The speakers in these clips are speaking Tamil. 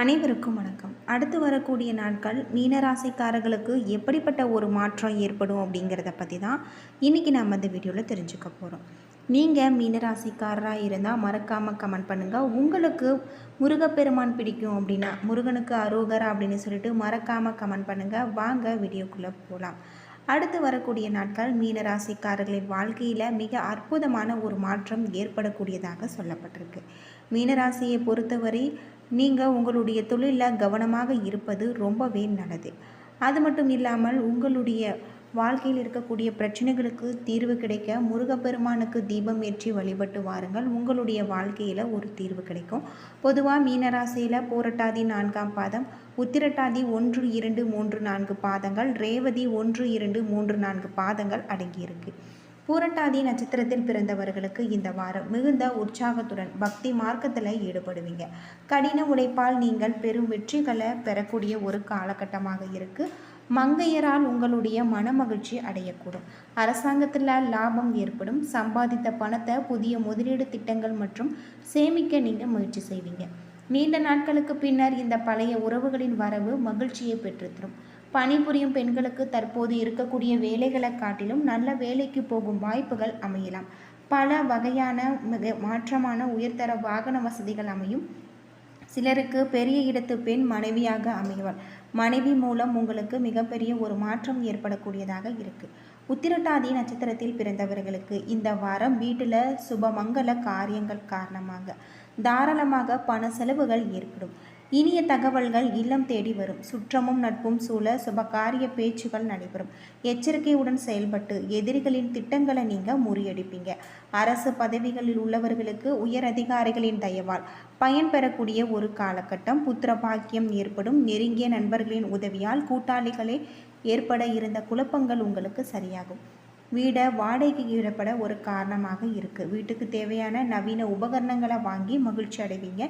அனைவருக்கும் வணக்கம். அடுத்து வரக்கூடிய நாட்கள் மீனராசிக்காரர்களுக்கு எப்படிப்பட்ட ஒரு மாற்றம் ஏற்படும் அப்படிங்கிறத பற்றி தான் இன்றைக்கி நம்ம இந்த வீடியோவில் தெரிஞ்சுக்க போகிறோம் நீங்கள் மீனராசிக்காரராக இருந்தால் மறக்காமல் கமெண்ட் பண்ணுங்கள் உங்களுக்கு முருகப்பெருமான் பிடிக்கும் அப்படின்னா முருகனுக்கு அரோகரா அப்படின்னு சொல்லிட்டு மறக்காமல் கமெண்ட் பண்ணுங்கள் வாங்க வீடியோக்குள்ளே போகலாம் அடுத்து வரக்கூடிய நாட்கள் மீனராசிக்காரர்களின் வாழ்க்கையில் மிக அற்புதமான ஒரு மாற்றம் ஏற்படக்கூடியதாக சொல்லப்பட்டிருக்கு. மீனராசியை பொறுத்தவரை நீங்கள் உங்களுடைய தொழிலில் கவனமாக இருப்பது ரொம்பவே நல்லது. அது மட்டும் இல்லாமல் உங்களுடைய வாழ்க்கையில் இருக்கக்கூடிய பிரச்சனைகளுக்கு தீர்வு கிடைக்க முருகப்பெருமானுக்கு தீபம் ஏற்றி வழிபட்டு வாருங்கள். உங்களுடைய வாழ்க்கையில் ஒரு தீர்வு கிடைக்கும். பொதுவாக மீனராசியில் போரட்டாதி நான்காம் பாதம் உத்திரட்டாதி ஒன்று இரண்டு மூன்று நான்கு பாதங்கள் ரேவதி ஒன்று இரண்டு மூன்று நான்கு பாதங்கள் அடங்கியிருக்கு. பூரட்டாதி நட்சத்திரத்தில் பிறந்தவர்களுக்கு இந்த வாரம் மிகுந்த உற்சாகத்துடன் பக்தி மார்க்கத்தில் ஈடுபடுவீங்க. கடின உழைப்பால் நீங்கள் பெரும் வெற்றிகளை பெறக்கூடிய ஒரு காலகட்டமாக இருக்குது மங்கையரால் உங்களுடைய மன மகிழ்ச்சி அடையக்கூடும். அரசாங்கத்தில் லாபம் ஏற்படும். சம்பாதித்த பணத்தை புதிய முதலீடு திட்டங்கள் மற்றும் சேமிக்க நீங்கள் முயற்சி செய்வீங்க. நீண்ட நாட்களுக்கு பின்னர் இந்த பழைய உறவுகளின் வரவு மகிழ்ச்சியை பெற்றுத்தரும். பணிபுரியும் பெண்களுக்கு தற்போது இருக்கக்கூடிய வேலைகளை காட்டிலும் நல்ல வேலைக்கு போகும் வாய்ப்புகள் அமையலாம். பல வகையான மிக மாற்றமான உயர்தர வாகன வசதிகள் அமையும். சிலருக்கு பெரிய இடத்து பெண் மனைவியாக அமைவாள் மனைவி மூலம் உங்களுக்கு மிகப்பெரிய ஒரு மாற்றம் ஏற்படக்கூடியதாக இருக்குது உத்திரட்டாதி நட்சத்திரத்தில் பிறந்தவர்களுக்கு இந்த வாரம் வீட்டில் சுபமங்கல காரியங்கள் காரணமாக தாராளமாக பண செலவுகள் ஏற்படும். இனிய தகவல்கள் இல்லம் தேடி வரும். சுற்றமும் நட்பும் சூழ சுபகாரிய பேச்சுகள் நடைபெறும். எச்சரிக்கையுடன் செயல்பட்டு எதிரிகளின் திட்டங்களை நீங்கள் முறியடிப்பீங்க. அரசு பதவிகளில் உள்ளவர்களுக்கு உயர் அதிகாரிகளின் தயவால் பயன் பெறக்கூடிய ஒரு காலகட்டம் புத்திர பாக்கியம் ஏற்படும். நெருங்கிய நண்பர்களின் உதவியால் கூட்டாளிகளே ஏற்பட இருந்த குழப்பங்கள் உங்களுக்கு சரியாகும். வீடை வாடகைக்கு விடப்பட ஒரு காரணமாக இருக்குது வீட்டுக்கு தேவையான நவீன உபகரணங்களை வாங்கி மகிழ்ச்சி அடைவீங்க.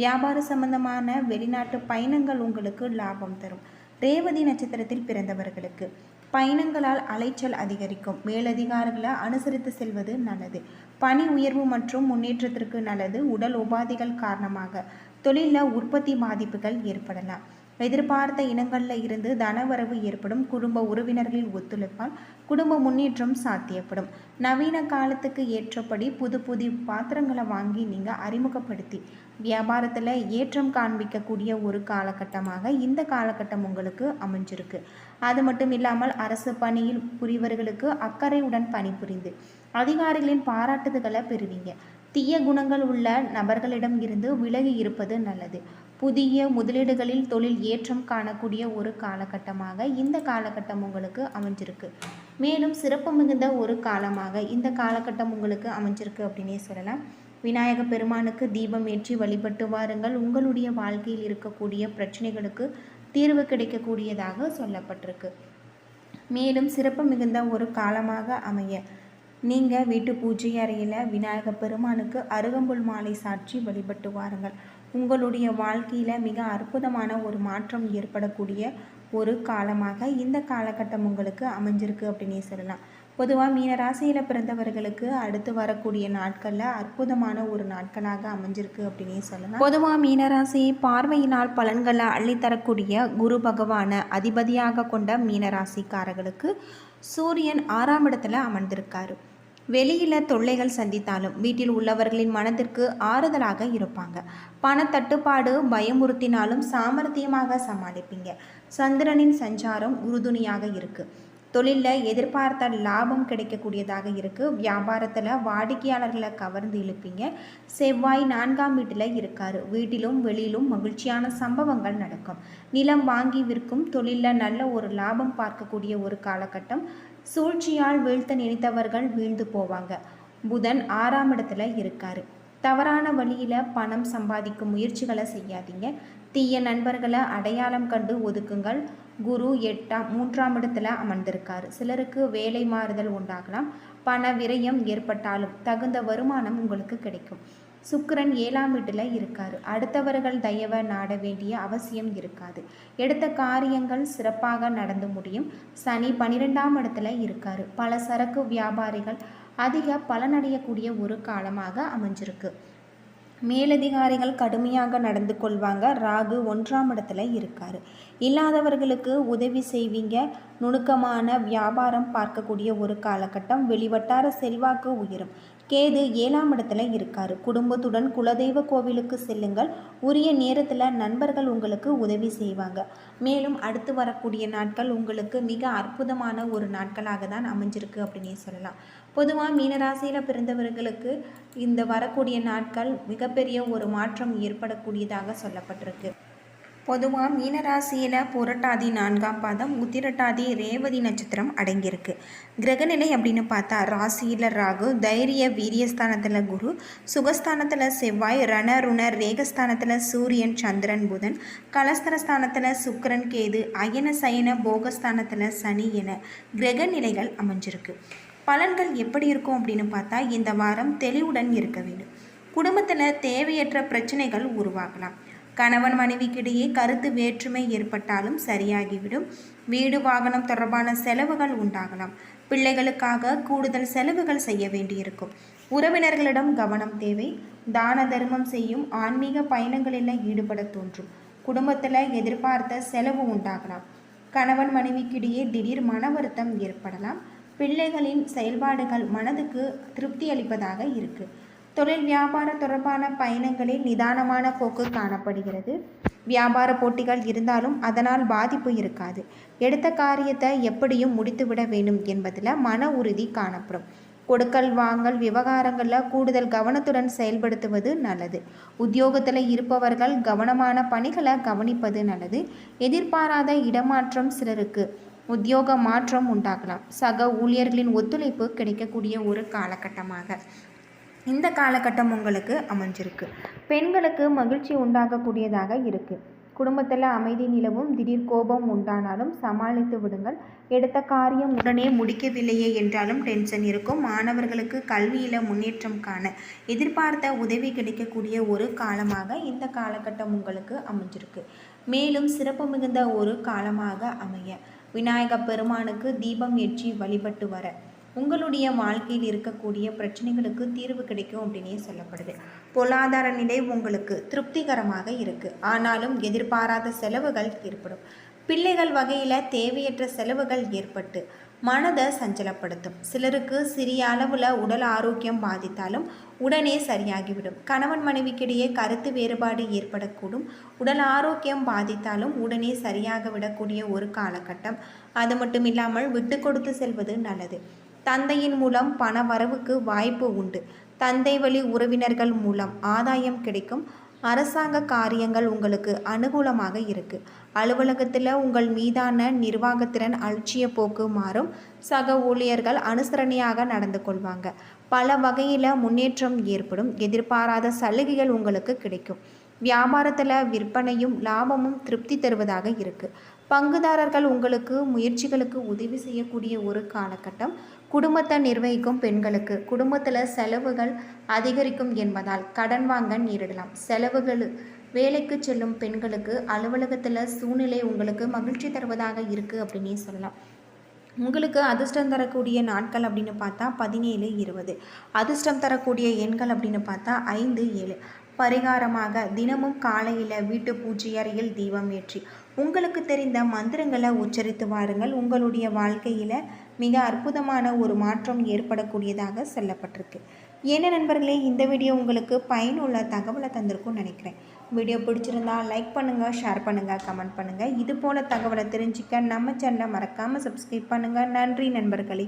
வியாபார சம்பந்தமான வெளிநாட்டு பயணங்கள் உங்களுக்கு லாபம் தரும். ரேவதி நட்சத்திரத்தில் பிறந்தவர்களுக்கு பயணங்களால் அலைச்சல் அதிகரிக்கும். மேலதிகாரிகளை அனுசரித்து செல்வது நல்லது. பணி உயர்வு மற்றும் முன்னேற்றத்திற்கு நல்லது. உடல் உபாதைகள் காரணமாக தொழிலில் உற்பத்தி பாதிப்புகள் ஏற்படலாம். எதிர்பார்த்த இனங்களில் இருந்து தனவரவு ஏற்படும் குடும்ப உறவினர்களின் ஒத்துழைப்பால் குடும்ப முன்னேற்றம் சாத்தியப்படும். நவீன காலத்துக்கு ஏற்றபடி புது புது பாத்திரங்களை வாங்கி நீங்கள் அறிமுகப்படுத்தி வியாபாரத்தில் ஏற்றம் காண்பிக்கக்கூடிய ஒரு காலகட்டமாக இந்த காலகட்டம் உங்களுக்கு அமைஞ்சிருக்கு. அது மட்டும் இல்லாமல் அரசு பணியில் புரிவர்களுக்கு அக்கறையுடன் பணிபுரிந்து அதிகாரிகளின் பாராட்டுதல்களை பெறுவீங்க. தீய குணங்கள் உள்ள நபர்களிடம் இருந்து விலகி இருப்பது நல்லது. புதிய முதலீடுகளில் தொழில் ஏற்றம் காணக்கூடிய ஒரு காலகட்டமாக இந்த காலகட்டம் உங்களுக்கு அமைஞ்சிருக்கு. மேலும் சிறப்பு மிகுந்த ஒரு காலமாக இந்த காலகட்டம் உங்களுக்கு அமைஞ்சிருக்கு அப்படின்னே சொல்லலாம். விநாயக பெருமானுக்கு தீபம் ஏற்றி வழிபட்டு வாருங்கள். உங்களுடைய வாழ்க்கையில் இருக்கக்கூடிய பிரச்சனைகளுக்கு தீர்வு கிடைக்கக்கூடியதாக சொல்லப்பட்டிருக்கு. மேலும் சிறப்பு மிகுந்த ஒரு காலமாக அமைய நீங்கள் வீட்டு பூஜை அறையில் விநாயகர் பெருமானுக்கு அருகம்புல் மாலை சாற்றி வழிபட்டு வாருங்கள். உங்களுடைய வாழ்க்கையில் மிக அற்புதமான ஒரு மாற்றம் ஏற்படக்கூடிய ஒரு காலமாக இந்த காலகட்டம் உங்களுக்கு அமைஞ்சிருக்கு அப்படின்னே சொல்லலாம். பொதுவாக மீனராசியில் பிறந்தவர்களுக்கு அடுத்து வரக்கூடிய நாட்களில் அற்புதமான ஒரு நாட்களாக அமைஞ்சிருக்கு அப்படின்னே சொல்லலாம். பொதுவாக மீனராசி பார்வையினால் பலன்களை அள்ளித்தரக்கூடிய குரு பகவான அதிபதியாக கொண்ட மீனராசிக்காரர்களுக்கு சூரியன் ஆறாம் இடத்துல அமர்ந்திருக்காரு. வெளியில் தொல்லைகள் சந்தித்தாலும் வீட்டில் உள்ளவர்களின் மனதிற்கு ஆறுதலாக இருப்பாங்க. பணத்தட்டுப்பாடு பயமுறுத்தினாலும் சாமர்த்தியமாக சமாளிப்பீங்க. சந்திரனின் சஞ்சாரம் உறுதுணையாக இருக்குது தொழிலில் எதிர்பார்த்த லாபம் கிடைக்கக்கூடியதாக இருக்குது வியாபாரத்தில் வாடிக்கையாளர்களை கவர்ந்து இழுப்பீங்க. செவ்வாய் நான்காம் வீட்டில் இருக்கார். வீட்டிலும் வெளியிலும் மகிழ்ச்சியான சம்பவங்கள் நடக்கும். நிலம் வாங்கி விற்கும் தொழிலில் நல்ல ஒரு லாபம் பார்க்கக்கூடிய ஒரு காலகட்டம். சூழ்ச்சியால் வீழ்த்த நினைத்தவர்கள் வீழ்ந்து போவாங்க. புதன் ஆறாம் இடத்துல இருக்காரு. தவறான வழியில் பணம் சம்பாதிக்கும் முயற்சிகளை செய்யாதீங்க. தீய நண்பர்களை அடையாளம் கண்டு ஒதுக்குங்கள். குரு எட்டாம் மூன்றாம் இடத்துல அமர்ந்திருக்கார். சிலருக்கு வேலை மாறுதல் உண்டாகலாம். பண விரயம் ஏற்பட்டாலும் தகுந்த வருமானம் உங்களுக்கு கிடைக்கும். சுக்கரன் ஏழாம் வீட்டில் இருக்காரு. அடுத்தவர்கள் தயவை நாட வேண்டிய அவசியம் இருக்காது. எடுத்த காரியங்கள் சிறப்பாக நடந்து முடியும். சனி பனிரெண்டாம் இடத்துல இருக்காரு. பல சரக்கு வியாபாரிகள் அதிக பலனடையக்கூடிய ஒரு காலமாக அமைஞ்சிருக்கு. மேலதிகாரிகள் கடுமையாக நடந்து கொள்வாங்க. ராகு ஒன்றாம் இடத்துல இருக்கார். இல்லாதவர்களுக்கு உதவி செய்வீங்க. நுணுக்கமான வியாபாரம் பார்க்கக்கூடிய ஒரு காலகட்டம். வெளிவட்டார செல்வாக்கு உயரும். கேது ஏழாம் இடத்துல இருக்கார். குடும்பத்துடன் குலதெய்வ கோவிலுக்கு செல்லுங்கள். உரிய நேரத்தில் நண்பர்கள் உங்களுக்கு உதவி செய்வாங்க. மேலும் அடுத்து வரக்கூடிய நாட்கள் உங்களுக்கு மிக அற்புதமான ஒரு நாட்களாக தான் அமைஞ்சிருக்கு அப்படின்னே சொல்லலாம். பொதுவாக மீனராசியில் பிறந்தவர்களுக்கு இந்த வரக்கூடிய நாட்கள் மிகப்பெரிய ஒரு மாற்றம் ஏற்படக்கூடியதாக சொல்லப்பட்டிருக்கு. பொதுவாக மீனராசியில் புரட்டாதி நான்காம் பாதம் உத்திரட்டாதி ரேவதி நட்சத்திரம் அடங்கியிருக்கு. கிரகநிலை அப்படின்னு பார்த்தா ராசியில் ராகு தைரிய வீரியஸ்தானத்தில் குரு சுகஸ்தானத்தில் செவ்வாய் ரண ருண ரேகஸ்தானத்தில் சூரியன் சந்திரன் புதன் கலஸ்தரஸ்தானத்தில் சுக்கரன் கேது அயன சயன போகஸ்தானத்தில் சனி என கிரகநிலைகள் அமைஞ்சிருக்கு. பலன்கள் எப்படி இருக்கும் அப்படின்னு பார்த்தா இந்த வாரம் தெளிவுடன் இருக்க வேண்டும். குடும்பத்தில் தேவையற்ற பிரச்சனைகள் உருவாகலாம். கணவன் மனைவிக்கிடையே கருத்து வேற்றுமை ஏற்பட்டாலும் சரியாகிவிடும். வீடு வாகனம் தொடர்பான செலவுகள் உண்டாகலாம். பிள்ளைகளுக்காக கூடுதல் செலவுகள் செய்ய வேண்டியிருக்கும். உறவினர்களிடம் கவனம் தேவை. தான தர்மம் செய்யும் ஆன்மீக பயணங்களில் ஈடுபட தோன்றும். குடும்பத்தில் எதிர்பார்த்த செலவு உண்டாகலாம். கணவன் மனைவிக்கிடையே திடீர் மன வருத்தம் ஏற்படலாம். பிள்ளைகளின் செயல்பாடுகள் மனதுக்கு திருப்தி அளிப்பதாக இருக்குது தொழில் வியாபார தொடர்பான பயணங்களில் நிதானமான போக்கு காணப்படுகிறது. வியாபார போட்டிகள் இருந்தாலும் அதனால் பாதிப்பு இருக்காது. எடுத்த காரியத்தை எப்படியும் முடித்துவிட வேண்டும் என்பதில் மன உறுதி காணப்படும். கொடுக்கல் வாங்கல் விவகாரங்களில் கூடுதல் கவனத்துடன் செயல்படுத்துவது நல்லது. உத்தியோகத்தில் இருப்பவர்கள் கவனமான பணிகளை கவனிப்பது நல்லது. எதிர்பாராத இடமாற்றம் சிலருக்கு உத்தியோக மாற்றம் உண்டாகலாம். சக ஊழியர்களின் ஒத்துழைப்பு கிடைக்கக்கூடிய ஒரு காலகட்டமாக. இந்த காலகட்டம் உங்களுக்கு அமைஞ்சிருக்கு. பெண்களுக்கு மகிழ்ச்சி உண்டாகக்கூடியதாக இருக்குது குடும்பத்தில் அமைதி நிலவும் திடீர் கோபம் உண்டானாலும் சமாளித்து விடுங்கள். எடுத்த காரியம் உடனே முடிக்கவில்லையே என்றாலும் டென்ஷன் இருக்கும். மாணவர்களுக்கு கல்வியில் முன்னேற்றம் காண எதிர்பார்த்த உதவி கிடைக்கக்கூடிய ஒரு காலமாக இந்த காலகட்டம் உங்களுக்கு அமைஞ்சிருக்கு. மேலும் சிறப்பு மிகுந்த ஒரு காலமாக அமைய விநாயக பெருமானுக்கு தீபம் ஏற்றி வழிபட்டு வர உங்களுடைய வாழ்க்கையில் இருக்கக்கூடிய பிரச்சனைகளுக்கு தீர்வு கிடைக்கும் அப்படின்னே சொல்லப்படுது. பொருளாதார நிலை உங்களுக்கு திருப்திகரமாக இருக்குது ஆனாலும் எதிர்பாராத செலவுகள் ஏற்படும். பிள்ளைகள் வகையில் தேவையற்ற செலவுகள் ஏற்பட்டு மனதை சஞ்சலப்படுத்தும். சிலருக்கு சிறிய அளவில் உடல் ஆரோக்கியம் பாதித்தாலும் உடனே சரியாகிவிடும். கணவன் மனைவிக்கிடையே கருத்து வேறுபாடு ஏற்படக்கூடும். உடல் ஆரோக்கியம் பாதித்தாலும் உடனே சரியாக விடக்கூடிய ஒரு காலகட்டம். அது மட்டும் இல்லாமல் விட்டு கொடுத்து செல்வது நல்லது. தந்தையின் மூலம் பண வரவுக்கு வாய்ப்பு உண்டு. தந்தை வழி உறவினர்கள் மூலம் ஆதாயம் கிடைக்கும். அரசாங்க காரியங்கள் உங்களுக்கு அனுகூலமாக இருக்குது அலுவலகத்தில் உங்கள் மீதான நிர்வாகத்திறன் அலட்சிய போக்கு மாறும். சக ஊழியர்கள் அனுசரணையாக நடந்து கொள்வாங்க. பல வகையில் முன்னேற்றம் ஏற்படும். எதிர்பாராத சலுகைகள் உங்களுக்கு கிடைக்கும். வியாபாரத்தில் விற்பனையும் லாபமும் திருப்தி தருவதாக இருக்குது பங்குதாரர்கள் உங்களுக்கு முயற்சிகளுக்கு உதவி செய்யக்கூடிய ஒரு காலகட்டம். குடும்பத்தை நிர்வகிக்கும் பெண்களுக்கு குடும்பத்தில் செலவுகள் அதிகரிக்கும் என்பதால் கடன் வாங்க நேரிடலாம். செலவுகள் வேலைக்கு செல்லும் பெண்களுக்கு அலுவலகத்தில் சூழ்நிலை உங்களுக்கு மகிழ்ச்சி தருவதாக இருக்குது அப்படின்னே சொல்லலாம். உங்களுக்கு அதிர்ஷ்டம் தரக்கூடிய நாட்கள் அப்படின்னு பார்த்தா பதினேழு இருபது. அதிர்ஷ்டம் தரக்கூடிய எண்கள் அப்படின்னு பார்த்தா ஐந்து ஏழு. பரிகாரமாக தினமும் காலையில் வீட்டு பூஜை அறையில் தீபம் ஏற்றி உங்களுக்கு தெரிந்த மந்திரங்களை உச்சரித்து வாருங்கள். உங்களுடைய வாழ்க்கையில் மிக அற்புதமான ஒரு மாற்றம் ஏற்படக்கூடியதாக சொல்லப்பட்டிருக்கு. என்ன நண்பர்களே இந்த வீடியோ உங்களுக்கு பயனுள்ள தகவலை தந்திருக்கும்னு நினைக்கிறேன். வீடியோ பிடிச்சிருந்தா லைக் பண்ணுங்கள் ஷேர் பண்ணுங்கள் கமெண்ட் பண்ணுங்கள் இது போல் தகவலை தெரிஞ்சுக்க நம்ம சேனலை மறக்காமல் சப்ஸ்கிரைப் பண்ணுங்கள் நன்றி நண்பர்களே.